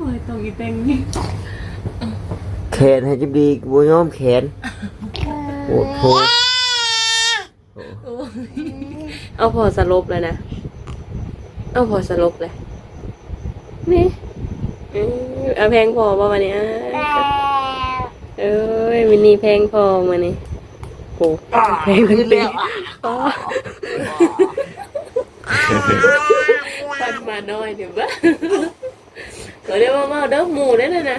โอ้ยตรงอีเต็งนี่แขนให้จิบดีบ่ยอมแขนโอ้โหเอาพอสลบเลยนะ เอาพอสลบเลยนี่เออเอาแพงพอป่ะวันนี้เอ้ยมินี่แพงพอมานี่โอ้แพงขึ้นแล้วปันมาน้อยเดี๋ยวบ้า เดี๋ยวมาเมาด้อหมูได้เลยนะ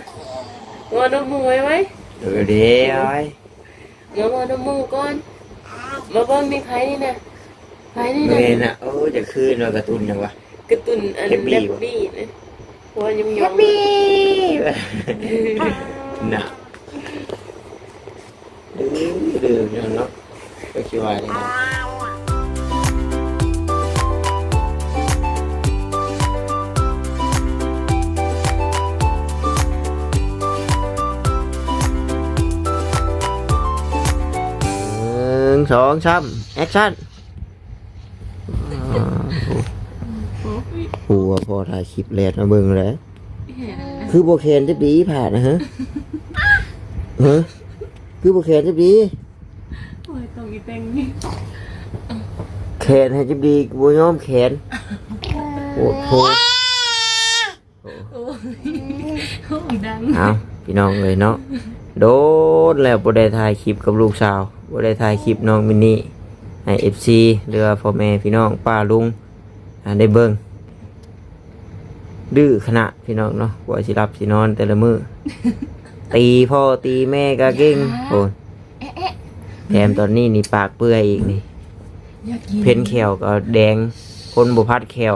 มาเด้อหมูไว้ไว้เดี๋ยวเดี๋ยวไอ้มาเด้อหมูก่อนมาเบิ่งมีไผนี่นะไผนี่เมนะนอะโอ้จะคืนว่ากร์ตูนจังวะกระตุนอันนี้เล็บบี้นะเพราะว่ายังยองน่ะดื้อดื้อเนาะ งสองสามแอคชั่นหัวพอถ่ายคลิปแลดมาเบิ่งแล้วคือโบเคนจะดีผ่านนะฮะฮะคือโบเคนจะดีโอ้ยตรงอีเต็งนี่แขนให้จะดีโบยอมแขนโอ้โหโอ้ยโอ้ยดังเอาพี่น้องเลยเนาะโดนแล้วโบได้ถ่ายคลิปกับลูกสาวโบได้ถ่ายคลิปน้องมินนี่ให้เอฟซีเรือพ่อแม่พี่น้องป้าลุงอ่าได้เบิ่งดื้อขนาดพี่น้องเนาะว่าสิรับสินอนแต่ละมือ ตีพ่อตีแม่ก็เก่งโอ้ยแถมตอนนี้นี่ปากเปื่อยอีกนี่อยากกินเพ้นแขวก็แดงคนบุพัดแขว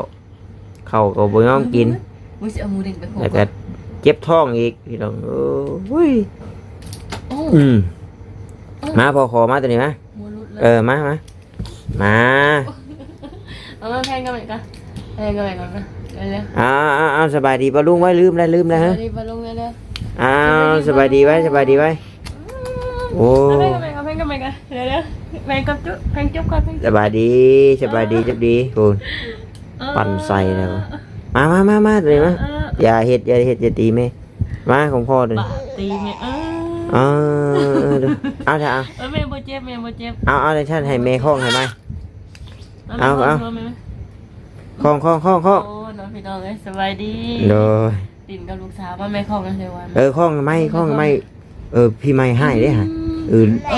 เขาก็บ่ยอมกินมุ้ยจะเอาหมูเด้งไปโขกแล้วก็เจ็บท้องอีกพี่น้องเอ้ยโอ้อืม มาพอขอมาตัวนี้มาหมูรุดเลเอยอมามามาเอามาแพงกันไหมกันแพงกันไหมกันนะเร็วอ้าวอ้าวอ้าวสบายดีปะลุงไว้ลืมแล้วลืมๆแล้วฮะรีบมาลงเร็วอ้าวสบายดีไว้สบายดีไว้ๆโอ้เอาแพงกันไหมเอาแพงกันไหมกันเร็วๆแพงกับจุ๊บแพงจุ๊บก่อนแพงสบายดีสบายดีจับดีคุณปั่นใส่แล้วมามามามาตัวนี้มาเอออย่าเฮ็ดอย่าเฮ็ดอย่าตีแม่มาของพ่อตัวบะนี้ตีเนี่ยเออ เออเดี๋ยวเอาเถอะเอาเออแม่บ่เจ็บแม่บ่เจ็บเอาเอาเลยท่านให้แม่คล้องให้ไหม เอาเอาแม่คล้องคล้องคล้องคล้องโอ้น้องพี่น้องเอ้ยสบายดีโดยตินกับลูกสาวว่าแม่เข้ากันเลยวันเออคล้องไม่คล้องไม่เออพี่ไม่ให้เด้ฮะเออเอ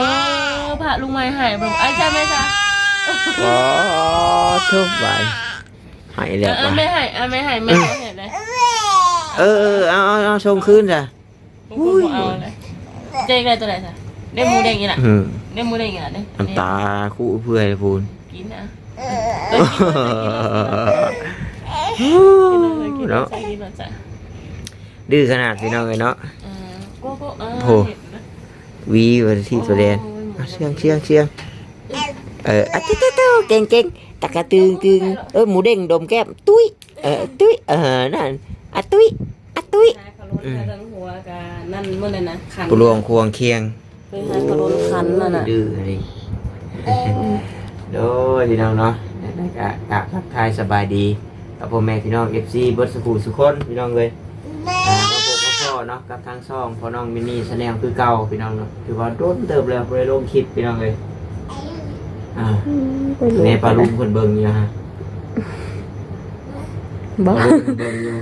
อพระลุงไม้หายบอกไอ้ใช่ไหมจ๊ะอ๋อทุบไปให้เอแล้วอไปไม่หายอะไม่หายไม่หายเห็นเลยเออเออเอาเอาเอาส่งคืนจ้ะกูเอาเลย เจ๊กได้ตัวไหนจ๊ะได้หมูแดงอีกน่ะอืมได้หมูแดงอีกน่ะได้น้ำตาคู่เพื่อยพูนกินนะเนาะดื้อขนาดพี่น้องเลยเนาะกูกูเออโหวีวันที่ตัวแดนอะเชียงเชียงเชียงเอออะติ๊ดติ๊ดติ๊ดเก่งเก่งตะกะตึงตึงเออหมูเด้งดมแก้มตุ้ยเออตุ้ยเออนั่นอะตุ้ย อะตุ้ยทั้งหัวกับนั่นมันเลยนะขันปลวงควงเคียงคือหางกระโดนขันนั่นน่ะดื้อเลยโดยพี่น้องเนาะนั่นก็กะทักทายสบายดีกับพ่อแม่พี่น้อง FC เบิร์ดสกูสุกคนพี่น้องเลยอ่าก็พบกับพ่อเนาะกับทางซ่องพ่อน้องมินนี่แสดงคือเก่าพี่น้องเนาะถือว่าโดนเติบแล้วบ่ไปลงคลิปพี่น้องเลยอ่าแม่ปลาลุงเพิ่นเบิ่งอยู่ฮะ บ่ปลาลุงเพิ่นเบิ่งอยู่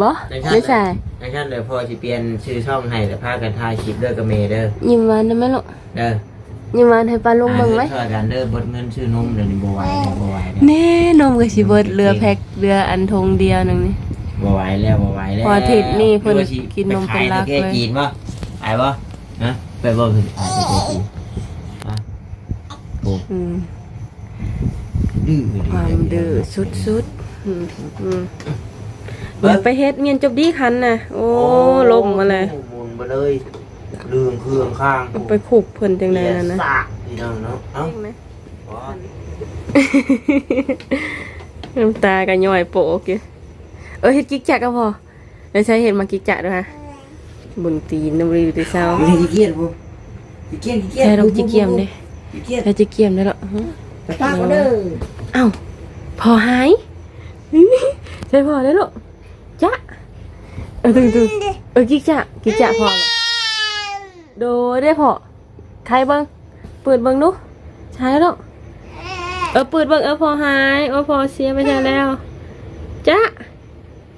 บ่ไม่ใช่ดังนั้นเลยพ่อสิเปลี่ยนชื่อช่องให้แล้วพากันถ่ายคลิปเด้อกับแม่เด้อยิ้มหวานได้ไหมลูกเด้อยิ้มหวานให้ปลาลุงเบิ่งไหมช่วยกันเด้อเบดเงินชื่อนมเดี๋ยวนี้บ่ไหวแล้วบ่ไหวแล้ว แน่นมก็สิเบิดเรือแพ็คเรืออันทงเดียวนึงนี่ บ่ไหวแล้วบ่ไหวแล้วพออาทิตย์นี้เพิ่นดี๋ยวสิกินนมเป็นหลักไปขายเลยในประทศจีนบ่ขายบ่ฮะไปบ่เพิ่นขายในประเทศจีนอะโอ้อืมดื้อความดื้อสุดๆ อืมอืมอย่าไปเฮ็ดเมียนจบดีคันน่ะโอ้ลมมาเลยหมุนมาเลยเรื่องเครื่องข้างเอาไปผูกเพิ่นจังไดนั่นนะสากพี่น้องเนาะเอ้าบ่น้ำตาก็ย่อยโปกอยู่เออเฮ็ดกิ๊กจักก็พอแล้วใช้เห็ดมากิ๊กจักด้วยฮะบุญตีนน้ำรีอยู่ที่เช้าไม่ได้ขี้เกียจบ่ขี้เกียจขี้เกียจใช่ต้องจิเกียมเด้ขี้เกียจใช่จิเกียมได้หรอฮะไปปากมาเด้อเอ้าพอหาย ใช่พอได้หรอจ๊ะเออตึงตึงเออกิ๊กจะกิ๊กจะพอละโดยได้พอใครเบิ้งเปิดเบิ้งดูใช่แล้วเออเปิดเบิ้งเออพอหายเออพอเสียไปใช่แล้วจ้ะ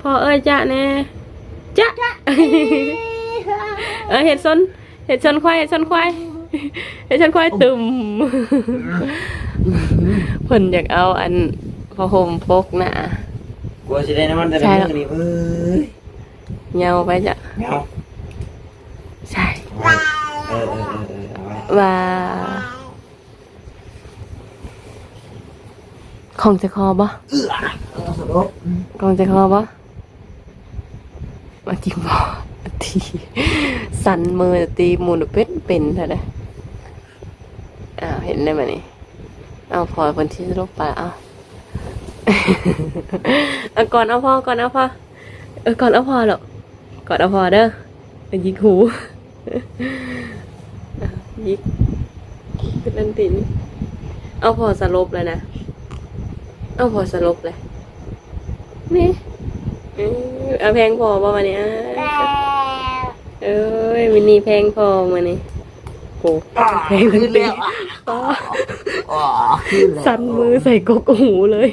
พอเอ้ยจ้ะแน่จ้ะเออเห็ดซนเห็ดชนควายเห็ดชนควายเห็ดชนควายตุ่มเพิ่นอยากเอาอัน พอห่มพกหนะกลัวสิได้น้ำมันแต่ละใช่มื้อนี่เอ้ยเงาไปจ้ะเอาใช่เอาไว้เออเออเออเออเอาไว้ว่าของจะคอบ่เอื้อเอาสลบของจะคอบ่มาจริงบ่ทีสั่นมือตีหมูนเป็นเป็นเท่าไดอ้าวเห็นได้ไหมนี่เอาพอคนที่ลบไปเอา เอาก่อนเอาพอก่อนเอาพอเออก่อนเอาพอหรอกก่อนเอาพอเด้อเอายิกหูอะยิกขึ้นนันตินเอาพอสลบเลยนะ เอาพอสลบเลย นี่เออเอาแพงพอป่ะวันนี้เอ้ยมินี่แพงพอมานี่โหแพงขึ้นตีแล้วอะอ๋อขึ้นแล้วสั่นมือใส่กกหูเลย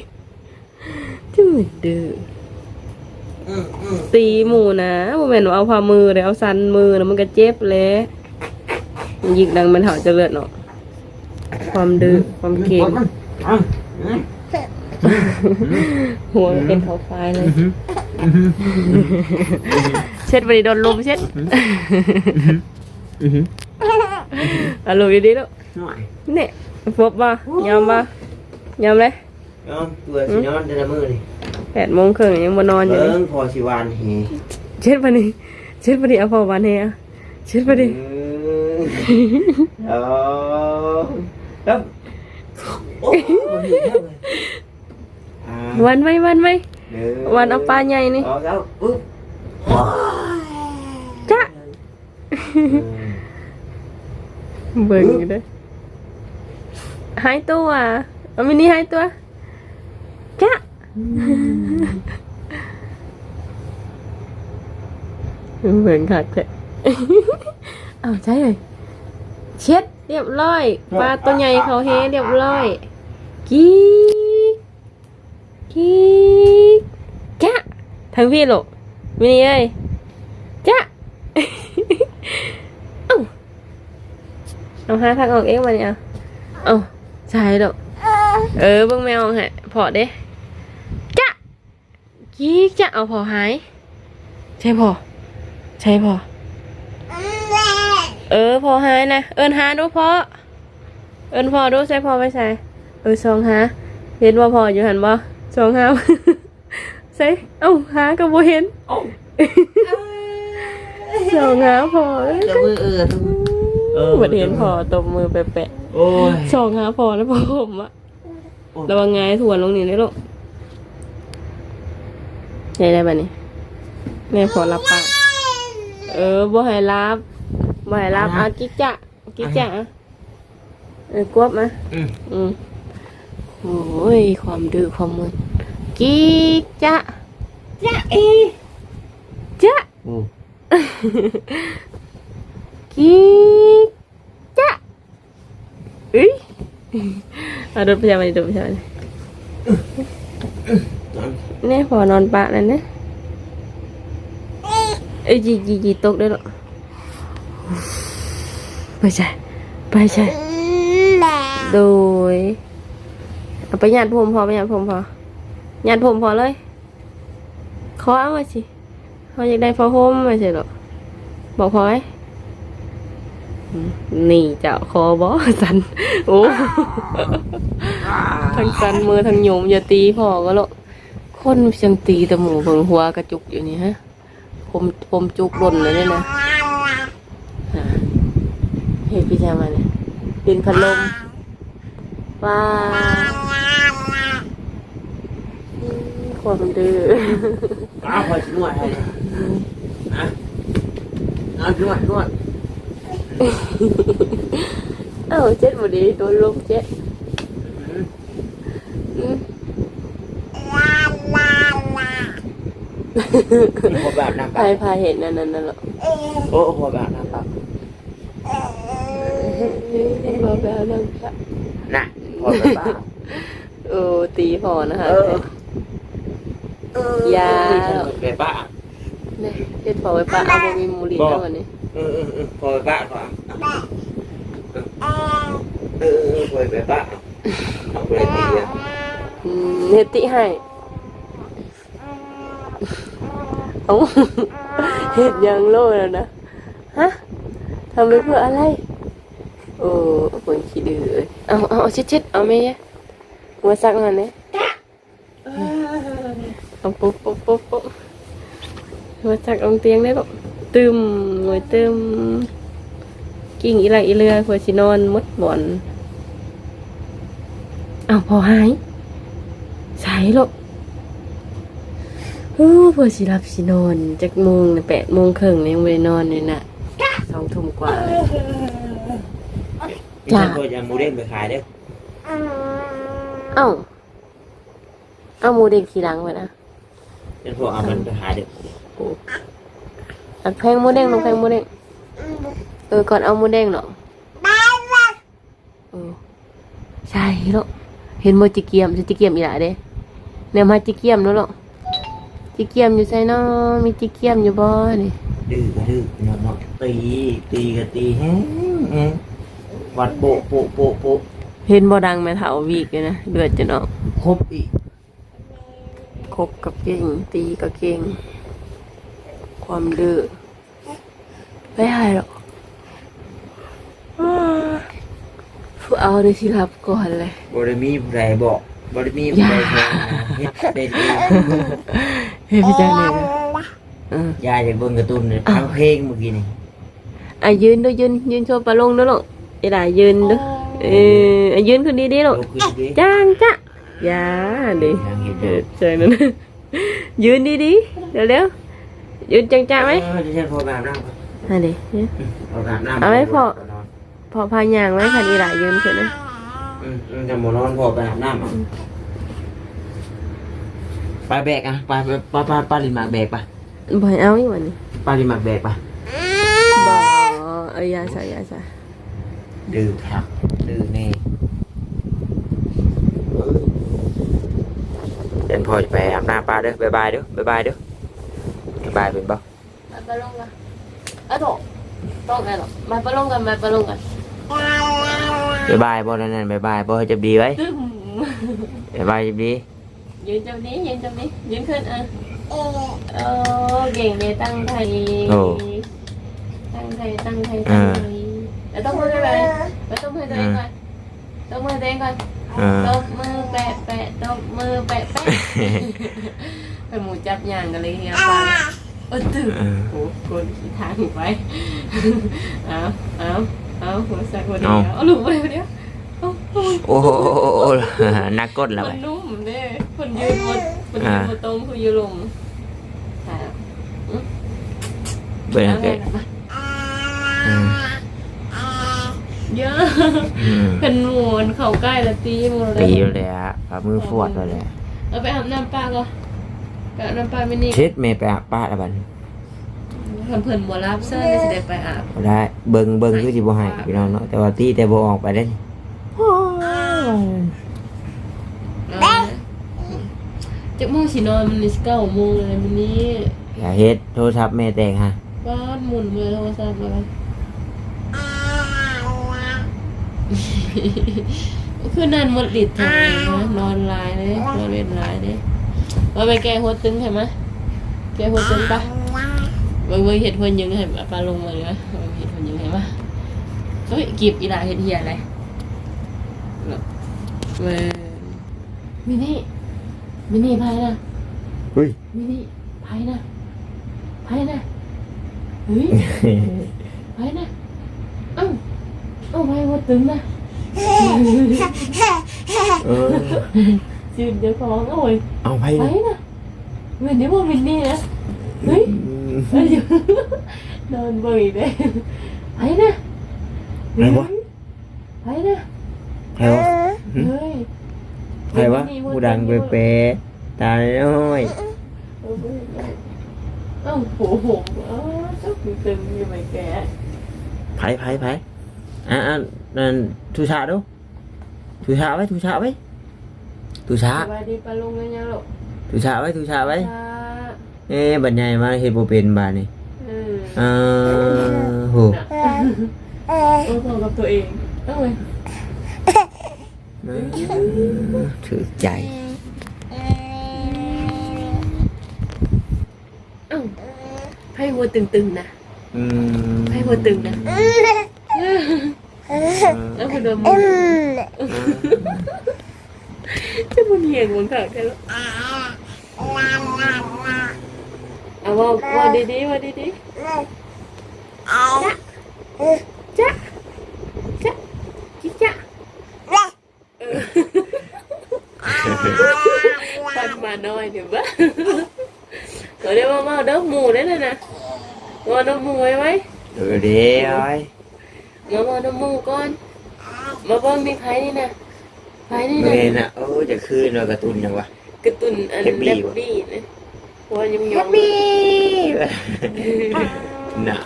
จืดดื้อตีหมูนะบ่แม่นว่าเอาพามือเลยเอาสันมือนะมันก็เจ็บเลยยิกดังมันเห่าจะเลือดเนาะความดื้อความเก่งหัวเป็นเขาไฟเลยเช็ดบริโดนลมเช็ดอารมณ์ดีๆแล้วเนี่ยพบบ่ยอมบ่ยอมเลย นอนเบื่อสินอนแต่ละมื้อนี่แปดโมงครึ่งยังบ่นอนอยู่เบิ่นี่งพอสิวานเฮเช็ดปะนี่เช็ดปะนี่เอาพอวันเฮียเช็ดปะนี่เออครับโอ้ยบ่ดีแล้วเลยอ่าวันไหมวันไหมหนึ่งวันเอาปลาใหญ่นี่สองสามปึ๊บจ้ะอืมเบิ่งอยู่เด้อหายตัวเอามินี่หายตัว จ้ะเบิ่งขาดแท้เอาใช่เลยเช็ดเรียบร้อยปลาตัวใหญ่เขาเฮเรียบร้อยกิ๊กกิ๊กจ้ะทั้งพี่ลูกมินี่เอ้ยจ้ะเอ้าเอาหาทางออกเองมาเนี่ยเอาใช่ดอกเออเบิ่งแมวฮะพอเด้จ้ะ กิ๊กจ้ะเอาพอหาย ใช่พอใช่พอเออพอหายนะ เอินหาดูพอเอินพอดูใช่พอไม่ใช่เออสองหาเห็นว่าพออยู่หันบ่สองหาใช่เอ้าหาก็บ่เห็นโอ้สองหาพอเอ้ยจะมือเออตัวมือเออบ่เห็นพอตบมือแปะโอ้ยๆสองหาพอแล้วพอผมอะระวังไงถ่วนลงนี่เลยลูก ใหญ่ได้ปะนี่แม่พอรับปากเออบ่ให้รับบ่ให้รับอะกิ๊กจ้ะกิ๊กจ้ะอะเออกวบมาอืมอืมโอ้ยความดื้อความมึนกิ๊กจ้ะจ้ะเอจ้ะโอ้กิ๊กจ้ะเอ้ยเอาดูดไปยังไงดูดไปยังไงนอ นเนี่ยพอนอนปะนั่นนะเอ้ยจีจีจีตกได้หรอไปใช่ไปใช่โดยเอาไปหยาดผมพอไปหยาดผมพอหยาดผมพอเลยขอเอามาสิเขาอยากได้พอห่มมาสิหรอบอกพอไว้อืมนี่เจ้าคอบอสัน โอ้ ทั้งสันมือทั้งโยมอย่าตีพอก็หรอก คนจังตีแต่หมูเบิ่งหัวกระจุกอยู่นี่ฮะผมผมจุกหล่นเลยเนี่ยนะอ่าเฮ้ยพี่ชายมาเนี่ยดินพัดลมว้าความดื้ออ้าวพอสินวดให้เลยนะเอานวดนวดเอ้าเจ็ดหมดดีโดนลมเจ็ด อืมพอแบบน้ำพาปะยพายเห็นนั่นนั่นนั่นหรอโอ้พอแบบน้ำปะมาแบบนั่นค่ะน่ะพอแบบปะโอ้ตีพอนะคะเออยาแบบปะเนี่ยเฮ็ดพอไว้ปะเอาบ่มีหมูลินแล้ววันนี้เออเออเออพอแบบปะก่อนเออเออพอแบบปะเอาไปตีอะอืมเฮ็ดติให้ เอาเฮ็ดยังโลแล้วนะฮะทำไปเพื่ออะไร โอ้คนขี้ดื้อเอ้ยเอาเอาเชิดๆเอาแม่ยะหัวซักมันเนี่ยเอาปุ๊บปุ๊บปุ๊บปุ๊บหัวซักอาเตียงได้หรอตึมหวยตึมกิ่งอีไรอีเรือเพื่อสินอนมดบ่อนเอาพอหายใส่หรอก โอ้เพื่อสิรับสินอนจากโมงน่ะแปดโมงครึ่งเนี่ยยังไม่ได้นอนเลยน่ะสองทุ่มกว่าพี่ฉันก็จะมูเด้งไปขายเด้อเอ้าเอาหมูเด็กขี่หลังไปนะฉันพอเอามันไปขายเด้ออัดแพงหมูเด้งลงแพงหมูเด้งเออก่อนเอาหมูเด้งเนาะเออใช่เนาะเห็นโมจิเกียมจะจิเกียมอีหล่ะเด้เนี่ยมาจิเกียมเนาะเนาะ จิเกียมอยู่ใส่เนาะมีจิเกียมอยู่บ่นี่ดื้อก็ดื้อเนาะเนาะตีตีก็ตีแฮงแฮงวัดโปะโปะโปะโปะเห็นบ่ดังแม่เฒ่าวีกเลยนะเดือดจะเนาะครบอีกคบกับเก่ง ตีก็เก่ง ความดื้อไม่หายหรอกผู้เอาในที่รับก่อนเลยบริมีผู้ใดบอก บริมีผู้ใดแทงนะเฮ็ดเป็นเองเฮ้ยพี่จังเลยเออยายจากเบิ่งการ์ตูนเนี่ยทั้งเพลงเมื่อกี้นี่อะยืนด้วยยืนยืนโชว์ปลาลงด้วยลูกไอ้ด่ายืนด้วยเอออะยืนคนดีดีๆลูกลุกขึ้นดิจ้างจ้ะอย่าดิยังเห็นอเอยู่อเจอนั่นยืนดีดีๆเดี๋ยวเร็วยืนจังจ้าไหมเออเดี๋ยวฉันพอแบบน้ำก่อนอะดิพอแบบน้ำเอาไว้พอ พอพายางไว้ค่ะอีด่ายืนขึ้นนะอืมอืม จะหมดนอนพอแบบน้ำอะไปแบกอะไปไปไปไปไปลินหมากแบกไปบ่อยเอาอีกวันนี้ไปลินหมากแบกไปบ่เอ้ยอยาใสยาใสดื้อครับดื้อแน่เดินพอจะไปอาบน้ำปลาเด้อบายบายเด้อบายบายเด้อบายบายเป็นบ่มาปลงกันอะโถต้องกันหรอมาปลงกันมาปลงกัน บายบายบ่นั่นนั่นบายบายบ่ให้จับดีไว้ตึ้มบายบายจับดียืนจำนี้ยืนจำนี้ยืนขึ้นอะเออเก่งเลยตั้งไทยโอ้ตั้งไทยตั้งไทยตั้งไทยแล้วต้องมือตัวเองแล้วต้องมือตัวเองก่อนต้องมือตัวเองก่อนเออตบมือแปะแปะตบมือแปะแปะเป็นหมูจับย่างกันเลยเฮียฟังเออตึ๊บเออโอ้โหคนขี้ทางไปเอาเอา เอาหัวสักคนเดียวเอาลูกไปเดียวเอาโอ้ยโอ้โหนักกดแล้วมัไปนนุ่มเด้คนยืนบนคนยืนบนตรงคือยืนลงค่ะเบิ่งเกิดอืมเยอะอืมเป็นหมวนเข่าใกล้แล้วตีหมดเลตียเลยอะฝ่ามือฟวดเลยอะเอาไปอาบน้ำปลาก็ไปอาบน้ำปลาไม่นี่เช็ดเมย์ไปอาบป้าละบันเพิ่นเพิ่นบ่รับเสื้อเลยสิได้ไปอาบบ่ได้เบิ่งเบิ่งคือสิบ่ให้พี่น้องเนาะแต่ว่าตีแต่บ่ออกไปได้จากโมงสินอนมันนี่เก้าโมงเลยมันนี้อย่าเฮ็ดโทรศัพท์แม่แตกฮะบ้านหมุนมือโทรศัพท์เลยคือนั่นหมดดิดทางนะนอนลายเลยนอนเล่นลายเลยเอาไปแก้หัวตึงใช่ไหมแก้หัวตึงปะ เบิ่งเบิ่งเห็ดเพิ่นยังให้ปลาลงมาเลยเบิ่งเห็ดเพิ่นยังให้ปะเฮ้ยกีบอีหลาเห็ดเหียอะไรเว้ยมินี่มินี่พายนะเฮ้ยมินี่พายนะพายนะเฮ้ยพายนะเอ้าเอ้าพายหัวตึงนะเออจืดเดี๋ยวของโอ้ยเอาไปไปนะเหมือนนี้ว่ามินนี่นะเฮ้ยเอ้ยอยู่นอนเบยเลยไปนะไหนวะไปนะใครวะเฮ้ย ใครวะผู้ดังเป๊ะๆตาน้อยเออเว้ยเอ้าโหผมเออเจ้าตึงๆอยู่ไหมแกไผไผไเอ๊ะบัดใหญ่มาเฮ็ดบ่เป็นบาดนี่อืมเออโหน่ะโอ้โหกับตัวเองเอ้าเว้ยถือใจเอ้าไพ่หัวตึงๆนะอืมไพ่หัวตึงนะแล้วพอโดนมือจะมันเหี่ยงมันค่ะกันแล้ว เอาว่าว่าดีๆว่าดีๆจ๊ะจ๊ะจิ๊กจ๊ะเออปันมาน้อยเดี๋ยวบ้าเดี๋ยวเดี๋ยวมามาเด้อหมูได้เลยนะมาเด้อหมูไว้ไว้เออเดี๋ยวไอ้มามาเด้อหมูก่อน มาเบิ่งมีไผนี่นะไผนี่เมนะนอะโอ้จะคืนเราการะตุนยังวะกระตุนอันแฮปปี้แลบวะบี้นะ หัวยุ่งยงน่ะ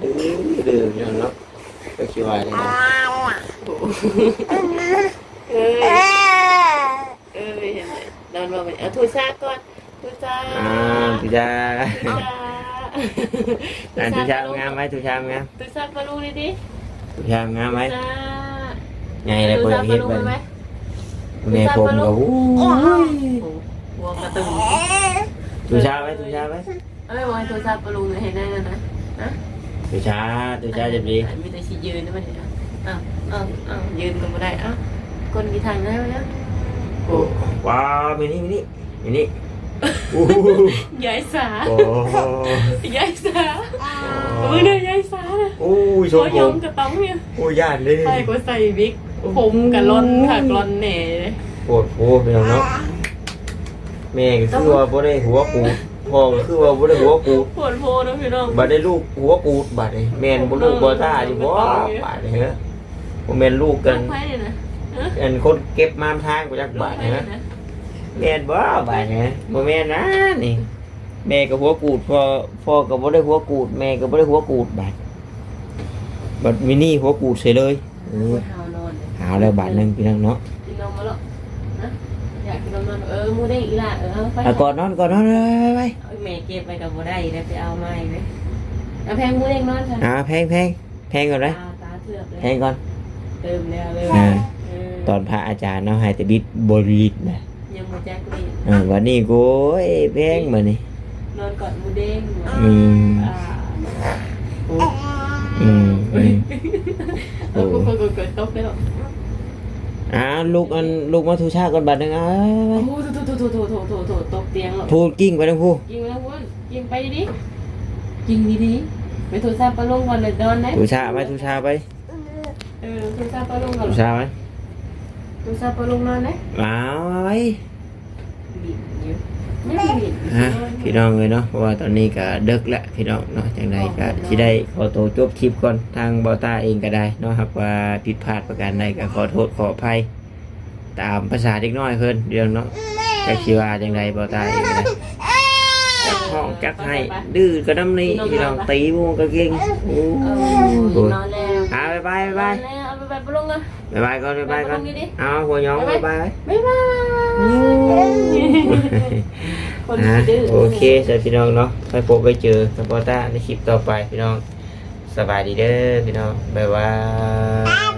ดื้อดื้อยังเนาะก็คิดว่าได้นะเอ้ยเอ้ยเห็นไหมนอนมาไปเอาทูซ่าก่อนทูซ่าอ่าทุชาทูซ่าอ่าทุชางามไหมทุชางามทูซ่าปลาลูกดิดิทุชางามไหมทูซ่าไงเลยทูเปิดซ่าปเฮ็ลาดลูกไปไหมแม่ผมก็อู้โอ้ หัวกระตุนทุชาไว้ทุชาไว้เอ้ยวันทูซ่าปลาลูกเห็นได้แล้วนะนะทุชาทุชาจะดีมีแต่ชียืนนะมันเนี่ยอ้าวอ้าวอ้าวยืนก็ไม่ได้อ้าวคนกี่ทางได้ไหมเนี่ยโอ้ว้าวมินี่มินี่มินี่อู้ยายสาโอ้ยายสามึงเนี่ยยายสาเนี่ยอู้ชโอ้มยผยอมมกระต้องเนี่ยโอ้ยานเลยใส่ก็ใส่บิ๊กผมกับลอนค่ะกลอนแหน่เลยปวดหัวไปแล้วเนาะ แม่ก็คือว่าบ่ได้หัวปูดพ่อก็คือว่าบ่ได้หัวปูดปวดโพนะพี่น้องบัดได้ลูกหัวปูดบัดนี่แม่นบ่ลูกบ่ท่าดิบ่บัดนี่ฮะบ่แม่นลูกกันไพ่เนี่ยนะอันคนเก็บมามทางกูจักลูกบาดไพ่นี่เนี่ยฮะนะแม่นบ่บาดนี่ฮะบ่แม่นนะนี่ แม่ก็หัวกูดพ่อพ่อก็บ่ได้หัวกูด แม่ก็บ่ได้หัวกูดบาดบัดมินี่หัวกูดเสียเลยเออหาวนอนเลยหาวแล้วบาดหนึงพี่น้องเนาะ กินนมมาแล้วนะอยากกินนมน อนเออมูได้อีหล่ะเออเอาไปอะก่อนนอนก่อนนอนไปไปเอาแม่เก็บไปกับบ่ได้แล้วไปเอามาอีกเลยเอาแพงมูเด้งนอนค่ะอ่าแพงแพงแพงก่อนเลยตาตาเถือกเลยแพงก่อนเติมแล้วเลยอ่าเออตอนพระอาจารย์เนาะให้แต่บิดบริลิตนะยังมาแจ็คนี่อ่าวันนี้กูโอ้ยแพงมานี่นอนกอดมูเด้งอืมอ่าโอ้อืมอืมเออกูกูกูตกแล้ว อ่าลูกอันลูกมาทูชาก่อนบัดนึงอะโอ้โหโถโถโถโถโถโถโถตกเตียงแล้วพูดกิ้งไปทั้งคู่ยิงแล้ววุ้นยิงไปดิยิงดีดีไปทรศัพท์ปลาลงก่อนเลยดอนนะทูชาไปทูชาไปเออทรศัพท์ปลาลงก่อนทูชาไปทรศัพท์ปลาลงนอนนะเอาว ฮะพี่น้องเลยเนาะเพราะว่าตอนนี้ก็ดึกแล้วพี่น้องเนาะจังใดก็ที่ได้ขอตัวจบคลิปก่อนทางบอต้าเองก็ได้เนาะครับว่าผิดพลาดประการใดก็ขอโทษขออภัย ตามภาษาเด็กน้อยเพิ่นเรื่องเนาะจักสิว่าจังใดบอต้าเองก็ได้จักห้องจักให้ดื้อก็น้ำนี้พี่น้องตีหมูก็เก่งโอ้โหนอนแล้วอ่าบ๊ายบายบ๊ายบาย นอนแล้วเอาไปไปปลาลงนะบ๊ายบายก่อนบ๊ายบายก่อนเอาหัวหยองบ๊ายบายบ๊ายบายนะโอเคสำหรับพี่น้องเนาะไปพบไปเจอกับบอต้าในคลิปต่อไปพี่น้องสบายดีเด้อพี่น้องบ๊ายบาย